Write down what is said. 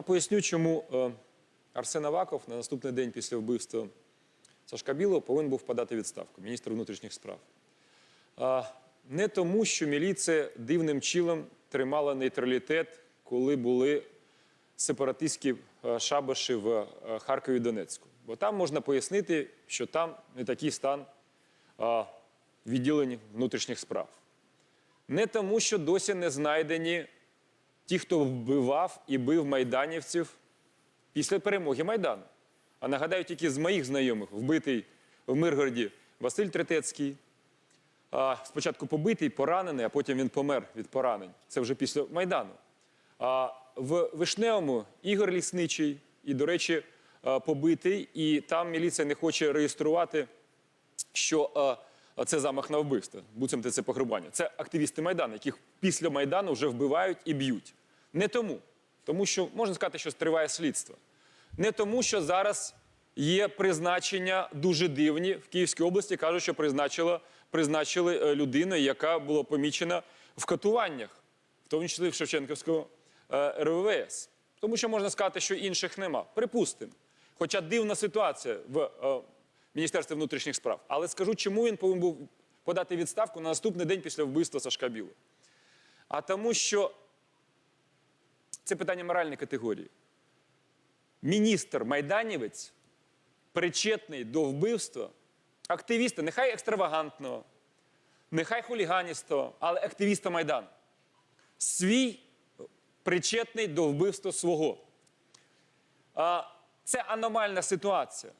Я поясню, чому е, Арсен Аваков на наступний день після вбивства Сашка Білого повинен був подати відставку, міністр внутрішніх справ. Не тому, що міліція дивним чином тримала нейтралітет, коли були сепаратистські е, шабаші в е, Харкові Донецьку. Бо там можна пояснити, що там не такий стан відділень внутрішніх справ. Не тому, що досі не знайдені ті, хто вбивав і бив майданівців після перемоги Майдану. А нагадаю, тільки з моїх знайомих вбитий в Миргороді Василь Третецький. А, спочатку побитий, поранений, а потім він помер від поранень. Це вже після Майдану. А, в Вишневому Ігор Лісничий, і, до речі, побитий, і там міліція не хоче реєструвати, що а, це замах на вбивство, буцімте це пограбування. Це активісти Майдану, яких після Майдану вже вбивають і б'ють. Не тому, тому що можна сказати, що триває слідство. Не тому, що зараз є призначення дуже дивні в Київській області. кажуть, що призначили, призначили е, людину, яка була помічена в катуваннях, в тому числі в Шевченківському е, РВВС. Тому що можна сказати, що інших нема. Припустимо. Хоча дивна ситуація в е, Міністерстві внутрішніх справ. Але скажу, чому він повинен був подати відставку на наступний день після вбивства Сашка Білого. А тому, що це питання моральної категорії. Міністр майданівець причетний до вбивства активіста, нехай екстравагантного, нехай хуліганістого, але активіста Майдану. Свій причетний до вбивства свого. Це аномальна ситуація.